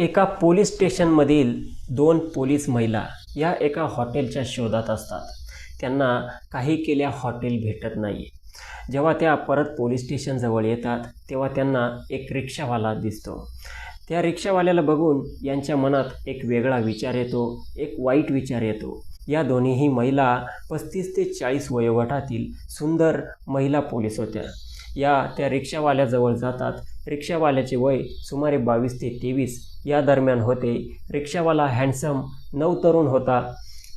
एका पोलीस स्टेशनमधील दोन पोलीस महिला या एका हॉटेलच्या शोधात असतात. त्यांना काही केल्या हॉटेल भेटत नाही जेव्हा त्या परत पोलीस स्टेशनजवळ येतात तेव्हा त्यांना एक रिक्षावाला दिसतो. त्या रिक्षावाल्याला बघून यांच्या मनात एक वेगळा विचार येतो एक वाईट विचार येतो. या दोन्हीही महिला पस्तीस ते चाळीस वयोगटातील सुंदर महिला पोलीस होत्या. या त्या रिक्षावाल्याजवळ जातात. रिक्षावाल्याचे वय सुमारे बावीस ते तेवीस या दरम्यान होते. रिक्षावाला हँडसम नवतरुण होता.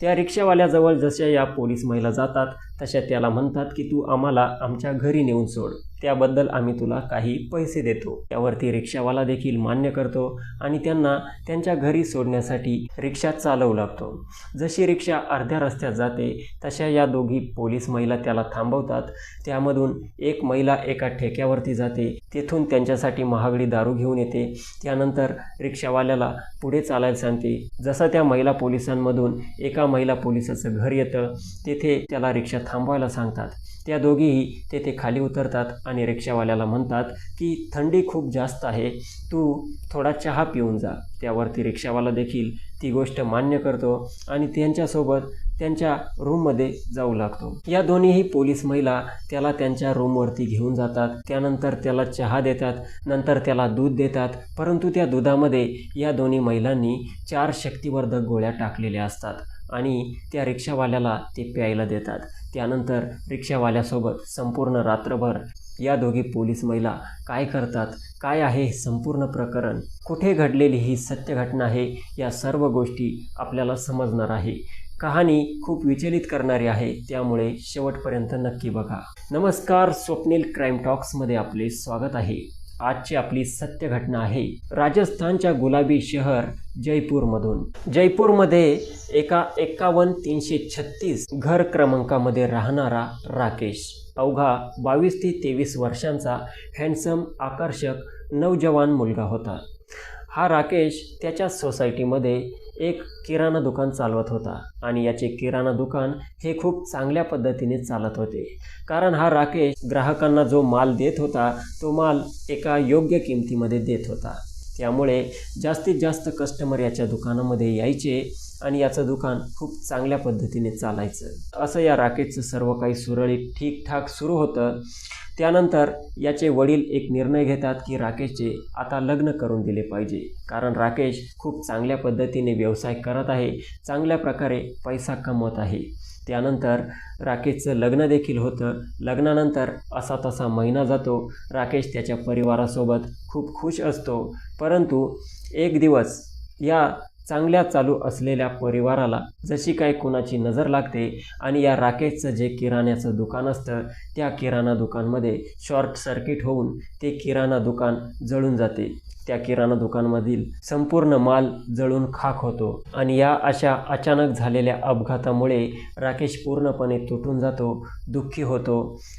त्या रिक्षावाल्याजवळ जशा या पोलीस महिला जातात तशा त्याला म्हणतात की तू आम्हाला आमच्या घरी नेऊन सोड. त्याबद्दल आम्ही तुला काही पैसे देतो. त्यावरती रिक्षावाला देखील मान्य करतो आणि त्यांना त्यांच्या घरी सोडण्यासाठी रिक्षा चालवू लागतो. जशी रिक्षा अर्ध्या रस्त्यात जाते तशा या दोघी पोलीस महिला त्याला थांबवतात. त्यामधून एक महिला एका ठेक्यावरती जाते. तेथून त्यांच्यासाठी महागडी दारू घेऊन येते. त्यानंतर रिक्षावाल्याला पुढे चालायला सांगते. जसं त्या महिला पोलिसांमधून एका महिला पोलिसाचं घर येतं तेथे त्याला रिक्षा थांबवायला सांगतात. त्या दोघीही तेथे खाली उतरतात आणि रिक्षावाल्याला म्हणतात की थंडी खूप जास्त आहे. तू थोडा चहा पिऊन जा. त्यावरती रिक्षावाला देखील ती गोष्ट मान्य करतो आणि त्यांच्यासोबत त्यांच्या रूममध्ये जाऊ लागतो. या दोन्हीही पोलीस महिला त्याला त्यांच्या रूमवरती घेऊन जातात. त्यानंतर त्याला चहा देतात नंतर त्याला दूध देतात. परंतु त्या दुधामध्ये या दोन्ही महिलांनी चार शक्तिवर्धक गोळ्या टाकलेल्या असतात आणि त्या रिक्षावाल्याला ते प्यायला देतात. त्यानंतर रिक्षावाल्यासोबत संपूर्ण रात्रभर या दोघी पोलीस महिला काय करतात? काय आहे संपूर्ण प्रकरण? कुठे घडलेली ही सत्य घटना आहे? या सर्व गोष्टी आपल्याला समजणार आहे. कहाणी खूप विचलित करणारी आहे. त्यामुळे शेवटपर्यंत नक्की बघा. नमस्कार स्वप्नील क्राईम टॉक्समध्ये आपले स्वागत आहे. आजची आपली सत्य घटना आहे राजस्थानच्या गुलाबी शहर जयपूरमधून. जयपूरमध्ये एका एकावन्न तीनशे छत्तीस घर क्रमांकामध्ये राहणारा राकेश. अवघा बावीस ते तेवीस वर्षांचा हँडसम आकर्षक नवजवान मुलगा होता. हा राकेश त्याच्या सोसायटीमध्ये एक किराणा दुकान चालवत होता आणि याचे किराणा दुकान हे खूप चांगल्या पद्धतीने चालत होते. कारण हा राकेश ग्राहकांना जो माल देत होता तो माल एका योग्य किमतीमध्ये देत होता. त्यामुळे जास्तीत जास्त कस्टमर याच्या दुकानामध्ये यायचे आणि याचं दुकान खूप चांगल्या पद्धतीने चालायचं. असं या राकेशचं सर्व काही सुरळीत ठीकठाक सुरू होतं. त्यानंतर याचे वडील एक निर्णय घेतात की राकेशचे आता लग्न करून दिले पाहिजे. कारण राकेश खूप चांगल्या पद्धतीने व्यवसाय करत आहे चांगल्या प्रकारे पैसा कमवत आहे. त्यानंतर राकेशचं लग्न देखील होतं. लग्नानंतर असा तसा महिना जातो. राकेश त्याच्या परिवारासोबत खूप खुश असतो. परंतु एक दिवस या चांगल्या चालू असलेल्या परिवाराला जशी काही कुणाची नजर लागते आणि या राकेशचं जे किराण्याचं दुकान असतं त्या किराणा दुकानमध्ये शॉर्ट सर्किट होऊन ते किराणा दुकान जळून जाते. त्या किराणा दुकानमधील संपूर्ण माल जळून खाक होतो आणि या अशा अचानक झालेल्या अपघातामुळे राकेश पूर्णपणे तुटून जातो दुःखी होतो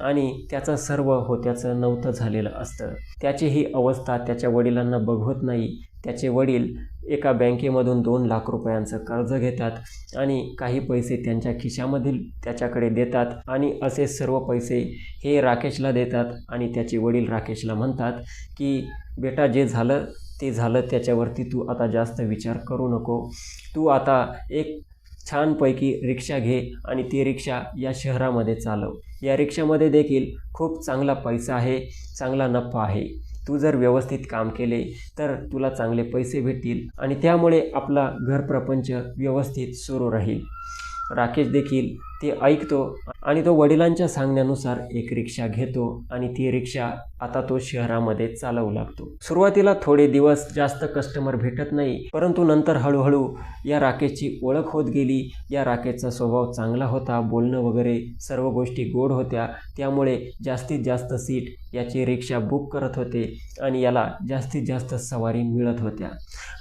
आणि त्याचं सर्व होत्याचं नव्हतं झालेलं असतं. त्याची ही अवस्था त्याच्या वडिलांना बघवत नाही. त्याचे वडील एका बँकेमधून दोन लाख रुपयांचं कर्ज घेतात आणि काही पैसे त्यांच्या खिशामधील त्याच्याकडे देतात आणि असे सर्व पैसे हे राकेशला देतात आणि त्याचे वडील राकेशला म्हणतात की बेटा जे झालं ते झालं त्याच्यावरती तू आता जास्त विचार करू नको. तू आता एक छानपैकी रिक्षा घे आणि ती रिक्षा या शहरामध्ये चालव. या रिक्षामध्ये देखील खूप चांगला पैसा आहे चांगला नफा आहे. तू जर व्यवस्थित काम केले तर तुला चांगले पैसे भेटतील आणि त्यामुळे आपला घर प्रपंच व्यवस्थित सुरू राहील. राकेश देखील ते ऐकतो आणि तो वडिलांच्या सांगण्यानुसार एक रिक्षा घेतो आणि ती रिक्षा आता तो शहरामध्ये चालवू लागतो. सुरुवातीला थोडे दिवस जास्त कस्टमर भेटत नाही परंतु नंतर हळूहळू या राकेशची ओळख होत गेली. या राकेशचा स्वभाव चांगला होता बोलणं वगैरे सर्व गोष्टी गोड होत्या. त्यामुळे जास्तीत जास्त सीट याची रिक्षा बुक करत होते आणि याला जास्तीत जास्त सवारी मिळत होत्या.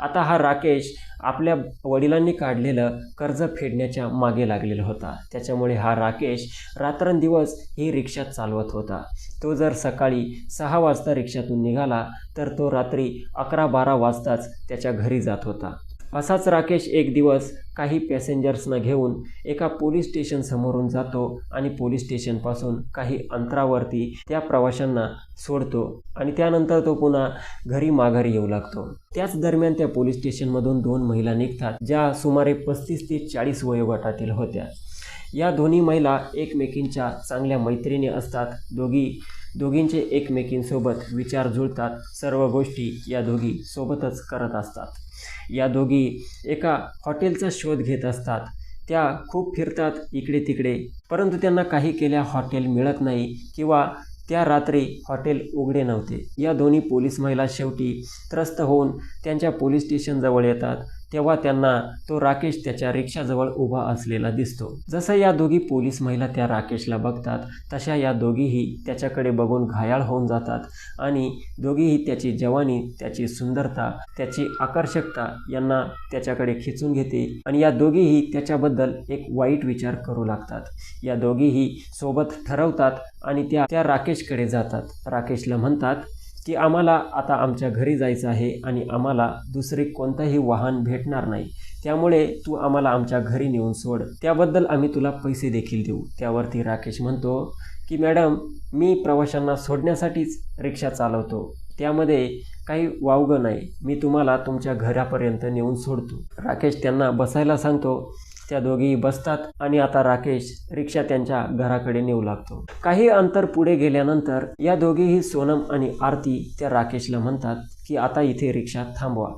आता हा राकेश आपल्या वडिलांनी काढलेलं कर्ज फेडण्याच्या मागे लागलेला होता. त्याच्यामुळे हा राकेश रात्रंदिवस ही रिक्षा चालवत होता. तो जर सकाळी सहा वाजता रिक्षातून निघाला तर तो रात्री अकरा बारा वाजताच त्याच्या घरी जात होता. असाच राकेश एक दिवस काही पॅसेंजर्सना घेऊन एका पोलीस स्टेशन समोरून जातो आणि पोलीस स्टेशनपासून काही अंतरावरती त्या प्रवाशांना सोडतो आणि त्यानंतर तो पुन्हा घरी माघारी येऊ लागतो. त्याच दरम्यान त्या पोलीस स्टेशनमधून दोन महिला निघतात ज्या सुमारे पस्तीस ते चाळीस वयोगटातील होत्या. या दोन्ही महिला एकमेकींच्या चांगल्या मैत्रिणी असतात. दोघी दोघींचे एकमेकींसोबत विचार जुळतात. सर्व गोष्टी या दोघी सोबतच करत असतात. या दोघी एका हॉटेलचा शोध घेत असतात. त्या खूप फिरतात इकडे तिकडे. परंतु त्यांना काही केल्या हॉटेल मिळत नाही किंवा त्या रात्री हॉटेल उघडे नव्हते. या दोन्ही पोलीस महिला शेवटी त्रस्त होऊन त्यांच्या पोलीस स्टेशनजवळ येतात. तेव्हा त्यांना तो राकेश त्याच्या रिक्षाजवळ उभा असलेला दिसतो. जसं या दोघी पोलीस महिला त्या राकेशला बघतात तशा या दोघीही त्याच्याकडे बघून घायाळ होऊन जातात आणि दोघीही त्याची जवानी त्याची सुंदरता त्याची आकर्षकता यांना त्याच्याकडे खिचून घेते आणि या दोघीही त्याच्याबद्दल एक वाईट विचार करू लागतात. या दोघीही सोबत ठरवतात आणि त्या त्या राकेशकडे जातात. राकेशला म्हणतात की आम्हाला आता आमच्या घरी जायचं आहे आणि आम्हाला दुसरे कोणतंही वाहन भेटणार नाही. त्यामुळे तू आम्हाला आमच्या घरी नेऊन सोड. त्याबद्दल आम्ही तुला पैसे देखील देऊ. त्यावरती राकेश म्हणतो की मॅडम मी प्रवाशांना सोडण्यासाठीच रिक्षा चालवतो. त्यामध्ये काही वावगं नाही. मी तुम्हाला तुमच्या घरापर्यंत नेऊन सोडतो. राकेश त्यांना बसायला सांगतो त्या दोघी बसतात आणि आता राकेश रिक्षा त्यांच्या घराकडे नेऊ लागतो. काही अंतर पुढे गेल्यानंतर या दोघीही सोनम आणि आरती त्या राकेशला म्हणतात की आता इथे रिक्षा थांबवा.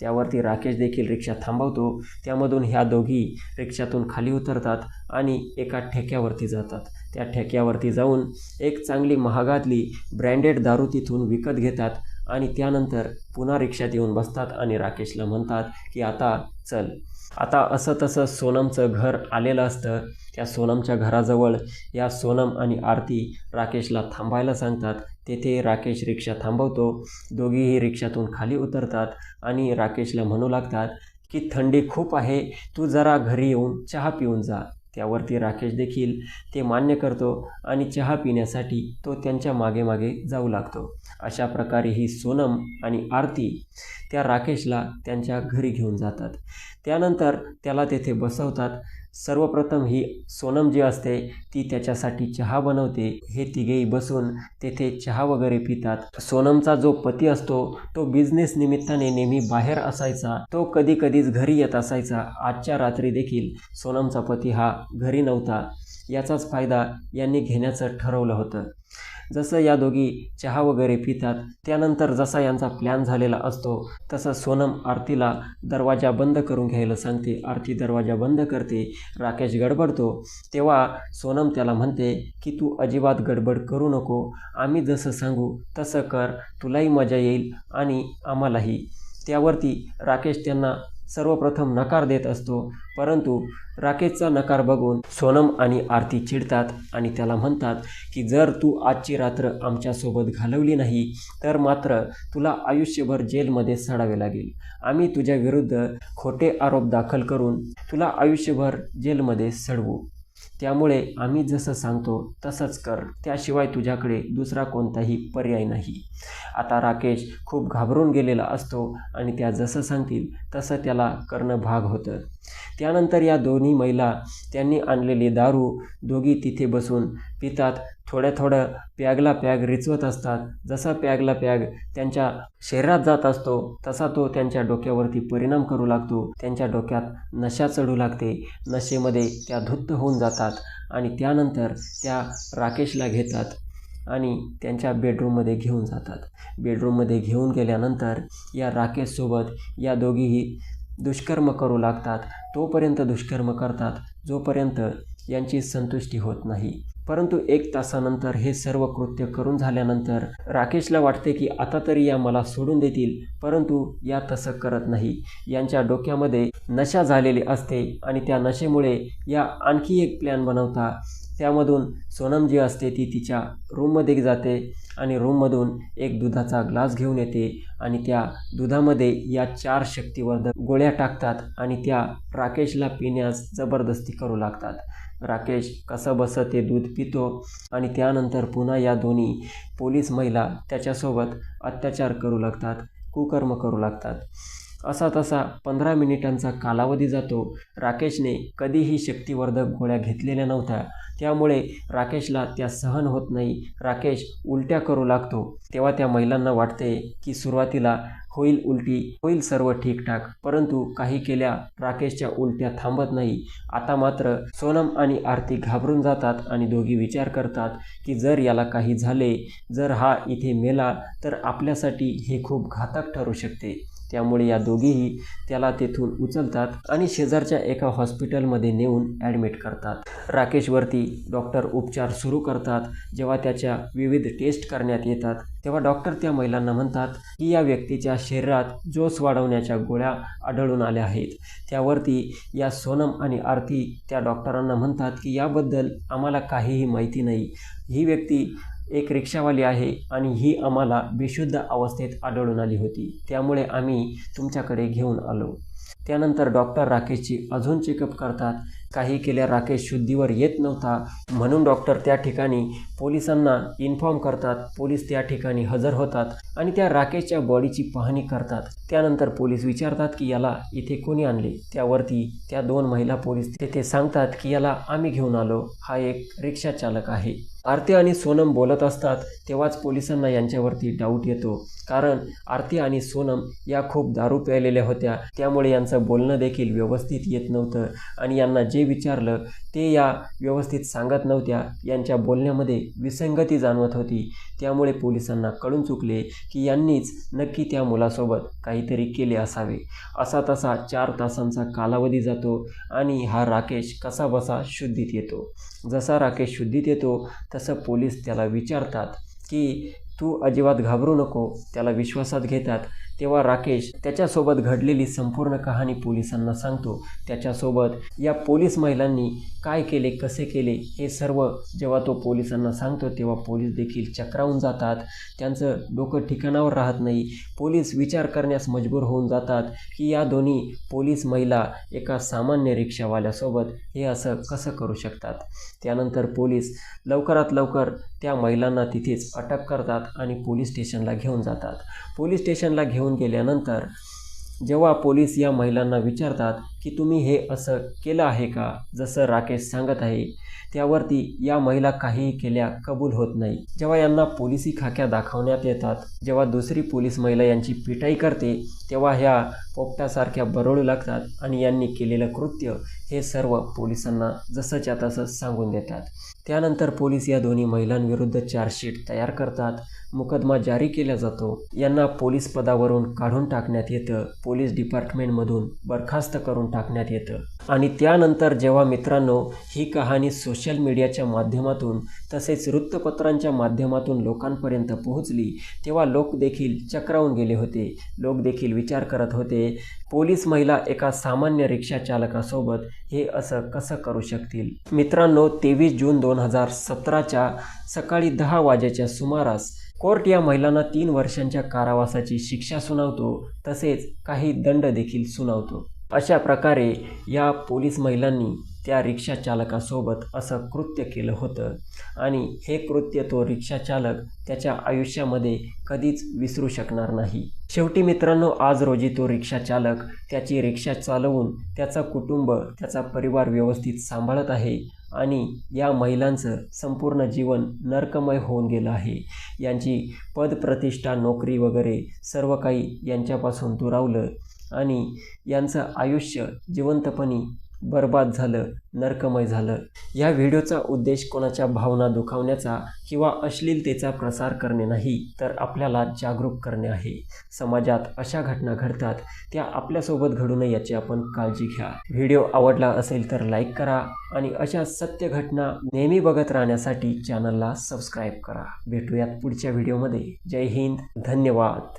त्यावरती राकेश देखील रिक्षा थांबवतो. त्यामधून ह्या दोघी रिक्षातून खाली उतरतात आणि एका ठेक्यावरती जातात. त्या ठेक्यावरती जाऊन एक चांगली महागातली ब्रँडेड दारू तिथून विकत घेतात आणि त्यानंतर पुन्हा रिक्षात येऊन बसतात आणि राकेशला म्हणतात की आता चल. आता असं तसं सोनमचं घर आलेलं असतं. त्या सोनमच्या घराजवळ या सोनम आणि आरती राकेशला थांबायला सांगतात. तेथे राकेश रिक्षा थांबवतो. दोघीही रिक्षातून खाली उतरतात आणि राकेशला म्हणू लागतात की थंडी खूप आहे. तू जरा घरी येऊन चहा पिऊन जा. त्यावरती राकेश देखील ते मान्य करतो आणि चहा पिण्यासाठी तो त्यांच्या मागे मागे जाऊ लागतो. अशा प्रकारे ही सोनम आणि आरती त्या राकेशला त्यांच्या घरी घेऊन जातात. त्यानंतर त्याला तेथे बसवतात. सर्वप्रथम ही सोनम जी असते ती त्याच्यासाठी चहा बनवते. हे तिघेही बसून तेथे चहा वगैरे पितात. सोनमचा जो पती असतो तो बिझनेस निमित्ताने नेहमी बाहेर असायचा. तो कधी कधीच घरी येत असायचा. आजच्या रात्री देखील सोनमचा पती हा घरी नव्हता. याचाच फायदा यांनी घेण्याचं ठरवलं होतं. जसं या दोघी चहा वगैरे पितात त्यानंतर जसा यांचा प्लॅन झालेला असतो तसं सोनम आरतीला दरवाजा बंद करून घ्यायला सांगते. आरती दरवाजा बंद करते राकेश गडबडतो. तेव्हा सोनम त्याला म्हणते की तू अजिबात गडबड करू नको. आम्ही जसं सांगू तसं कर. तुलाही मजा येईल आणि आम्हालाही. त्यावरती राकेश त्यांना सर्वप्रथम नकार देत असतो. परंतु राकेशचा नकार बघून सोनम आणि आरती चिडतात आणि त्याला म्हणतात की जर तू आजची रात्र आमच्यासोबत घालवली नाही तर मात्र तुला आयुष्यभर जेलमध्ये सडावे लागेल. आम्ही तुझ्या विरुद्ध खोटे आरोप दाखल करून तुला आयुष्यभर जेलमध्ये सडवू. त्यामुळे आम्ही जसं सांगतो तसंच कर. त्याशिवाय तुझ्याकडे दुसरा कोणताही पर्याय नाही. आता राकेश खूप घाबरून गेलेला असतो आणि त्या जसं सांगतील तसं त्याला करणं भाग होतं. त्यानंतर या दोन्ही महिला त्यांनी आणलेली दारू दोघी तिथे बसून पितात. थोड्या थोडं पॅगला पॅग रिचवत असतात. जसा पॅगला पॅग त्यांच्या शरीरात जात असतो तसा तो त्यांच्या डोक्यावरती परिणाम करू लागतो. त्यांच्या डोक्यात नशा चढू लागते. नशेमध्ये त्या धुत्त होऊन जातात आणि त्यानंतर त्या राकेशला घेतात आणि त्यांच्या बेडरूममध्ये घेऊन जातात. बेडरूममध्ये घेऊन गेल्यानंतर या राकेशसोबत या दोघीही दुष्कर्म करू लागतात. तोपर्यंत दुष्कर्म करतात. जोपर्यंत यांची संतुष्टी होत नाही. परंतु एक तासानंतर हे सर्व कृत्य करून झाल्यानंतर राकेशला वाटते की आता तरी या मला सोडून देतील परंतु या तसं करत नाही. यांच्या डोक्यामध्ये नशा झालेली असते आणि त्या नशेमुळे या आणखी एक प्लॅन बनवता. त्यामधून सोनम जी असते ती तिच्या रूममध्ये जाते आणि रूममधून एक दुधाचा ग्लास घेऊन येते आणि त्या दुधामध्ये या चार शक्तिवर्धक गोळ्या टाकतात आणि त्या राकेशला पिण्यास जबरदस्ती करू लागतात. राकेश कसं बसं ते दूध पितो आणि त्यानंतर पुन्हा या दोन्ही पोलीस महिला त्याच्यासोबत अत्याचार करू लागतात कुकर्म करू लागतात. असा तसा पंधरा मिनिटांचा कालावधी जातो. राकेशने कधीही शक्तिवर्धक गोळ्या घेतलेल्या नव्हत्या. त्यामुळे राकेशला त्या सहन होत नाही. राकेश उलट्या करू लागतो. तेव्हा त्या महिलांना वाटते की सुरुवातीला होईल उलटी होईल सर्व ठीकठाक. परंतु काही केल्या राकेशच्या उलट्या थांबत नाही. आता मात्र सोनम आणि आरती घाबरून जातात आणि दोघी विचार करतात की जर याला काही झाले जर हा इथे मेला तर आपल्यासाठी हे खूप घातक ठरू शकते. त्यामुळे या दोघीही त्याला तेथून उचलतात आणि शेजारच्या एका हॉस्पिटलमध्ये नेऊन ॲडमिट करतात. राकेशवरती डॉक्टर उपचार सुरू करतात. जेव्हा त्याच्या विविध टेस्ट करण्यात येतात तेव्हा डॉक्टर त्या महिलांना म्हणतात की या व्यक्तीच्या शरीरात जोस वाढवण्याच्या गोळ्या आढळून आल्या आहेत. त्यावरती या सोनम आणि आरती त्या डॉक्टरांना म्हणतात की याबद्दल आम्हाला काहीही माहिती नाही. ही व्यक्ती एक रिक्षावाली आहे आणि ही आम्हाला बेशुद्ध अवस्थेत आढळून आली होती. त्यामुळे आम्ही तुमच्याकडे घेऊन आलो. त्यानंतर डॉक्टर राकेशची अजून चेकअप करतात. काही केल्या राकेश शुद्धीवर येत नव्हता. म्हणून डॉक्टर त्या ठिकाणी पोलिसांना इन्फॉर्म करतात. पोलीस त्या ठिकाणी हजर होतात आणि त्या राकेशच्या बॉडीची पाहणी करतात. त्यानंतर पोलीस विचारतात की याला इथे कोणी आणले? त्यावरती त्या दोन महिला पोलीस तेथे सांगतात की याला आम्ही घेऊन आलो. हा एक रिक्षा चालक आहे. आरती आणि सोनम बोलत असतात. तेव्हाच पोलिसांना यांच्यावरती डाऊट येतो. कारण आरती आणि सोनम या खूप दारू प्यायलेल्या होत्या. त्यामुळे यांचं बोलणं देखील व्यवस्थित येत नव्हतं आणि यांना जे जे विचारलं ते या व्यवस्थित सांगत नव्हत्या. यांच्या बोलण्यामध्ये विसंगती जाणवत होती. त्यामुळे पोलिसांना कळून चुकले की यांनीच नक्की त्या मुलासोबत काहीतरी केले असावे. असा तसा चार तासांचा कालावधी जातो आणि हा राकेश कसा बसा शुद्धीत येतो. जसा राकेश शुद्धीत येतो तसं पोलीस त्याला विचारतात की तू अजिबात घाबरू नको. त्याला विश्वासात घेतात. तेव्हा राकेश त्याच्यासोबत घडलेली संपूर्ण कहाणी पोलिसांना सांगतो. त्याच्यासोबत या पोलीस महिलांनी काय केले कसे केले हे सर्व जेव्हा तो पोलिसांना सांगतो तेव्हा पोलीस देखील चक्रावून जातात. त्यांचं डोकं ठिकाणावर राहत नाही. पोलीस विचार करण्यास मजबूर होऊन जातात की या दोन्ही पोलीस महिला एका सामान्य रिक्षावाल्यासोबत हे असं कसं करू शकतात? त्यानंतर पोलीस लवकरात लवकर त्या महिलांना तिथेच अटक करतात आणि पोलीस स्टेशनला घेऊन जातात. पोलीस स्टेशनला घेऊन गेल्यानंतर जेव्हा पोलीस या महिलांना विचारतात की तुम्ही हे असं केलं आहे का? जसं राकेश सांगत आहे त्यावरती या महिला काहीही केल्या कबूल होत नाही. जेव्हा यांना पोलिसी खाक्या दाखवण्यात येतात जेव्हा दुसरी पोलीस महिला यांची पिटाई करते तेव्हा ह्या पोपटासारख्या बरळू लागतात आणि यांनी केलेलं कृत्य हे सर्व पोलिसांना जसंच्या तसं सांगून देतात. त्यानंतर पोलीस या दोन्ही महिलांविरुद्ध चार्जशीट तयार करतात. मुकदमा जारी केला जातो. यांना पोलीस पदावरून काढून टाकण्यात येतं. पोलीस डिपार्टमेंटमधून बरखास्त करून टाकण्यात येतं. आणि त्यानंतर जेव्हा मित्रांनो ही कहाणी सोशल मीडियाच्या माध्यमातून तसेच वृत्तपत्रांच्या माध्यमातून लोकांपर्यंत पोहोचली तेव्हा लोक देखील चक्रावून गेले होते. लोक देखील विचार करत होते पोलीस महिला एका सामान्य रिक्षा चालकासोबत हे असं कसं करू शकतील? मित्रांनो तेवीस जून दोन हजार सतराच्या सकाळी दहा वाजेच्या सुमारास कोर्ट या महिलांना तीन वर्षांच्या कारावासाची शिक्षा सुनावतो तसेच काही दंड देखील सुनावतो. अशा प्रकारे या पोलीस महिलांनी त्या रिक्षाचालकासोबत असं कृत्य केलं होतं. आणि हे कृत्य तो रिक्षाचालक त्याच्या आयुष्यामध्ये कधीच विसरू शकणार नाही. शेवटी मित्रांनो आज रोजी तो रिक्षाचालक त्याची रिक्षा चालवून त्याचं कुटुंब त्याचा परिवार व्यवस्थित सांभाळत आहे आणि या महिलांचं संपूर्ण जीवन नरकमय होऊन गेलं आहे. यांची पदप्रतिष्ठा नोकरी वगैरे सर्व काही यांच्यापासून दुरावलं आणि यांचं आयुष्य जिवंतपणी बर्बाद झालं नरकमय झालं. या व्हिडिओचा उद्देश कोणाच्या भावना दुखावण्याचा किंवा अश्लीलतेचा प्रसार करणे नाही तर आपल्याला जागरूक करणे आहे. समाजात अशा घटना घडतात त्या आपल्यासोबत घडू नये याची आपण काळजी घ्या. व्हिडिओ आवडला असेल तर लाईक करा आणि अशा सत्य घटना नेहमी बघत राहण्यासाठी चॅनलला सबस्क्राईब करा. भेटूयात पुढच्या व्हिडिओमध्ये. जय हिंद. धन्यवाद.